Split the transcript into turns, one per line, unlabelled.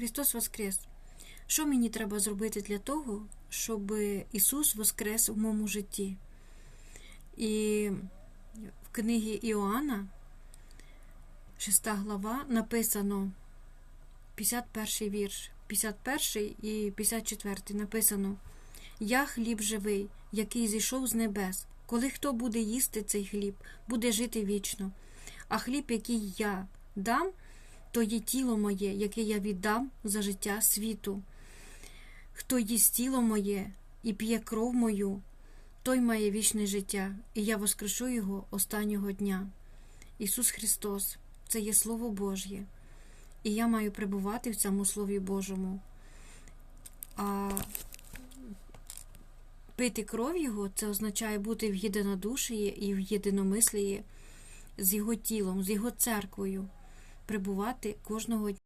Христос Воскрес! Що мені треба зробити для того, щоб Ісус Воскрес в моєму житті? І в книгі Іоанна, 6 глава, написано 51 вірш, 51 і 54 написано Я хліб живий, який зійшов з небес. Коли хто буде їсти цей хліб, буде жити вічно. А хліб, який я дам, то є тіло моє, яке я віддам за життя світу. Хто їсть тіло моє і п'є кров мою, той має вічне життя, і я воскрешу його останнього дня. Ісус Христос, це є Слово Божє, і я маю перебувати в цьому Слові Божому. А пити кров Його це означає бути в єдинодушії і в єдиномислії з Його тілом, з Його церквою, пребувати кожного дня.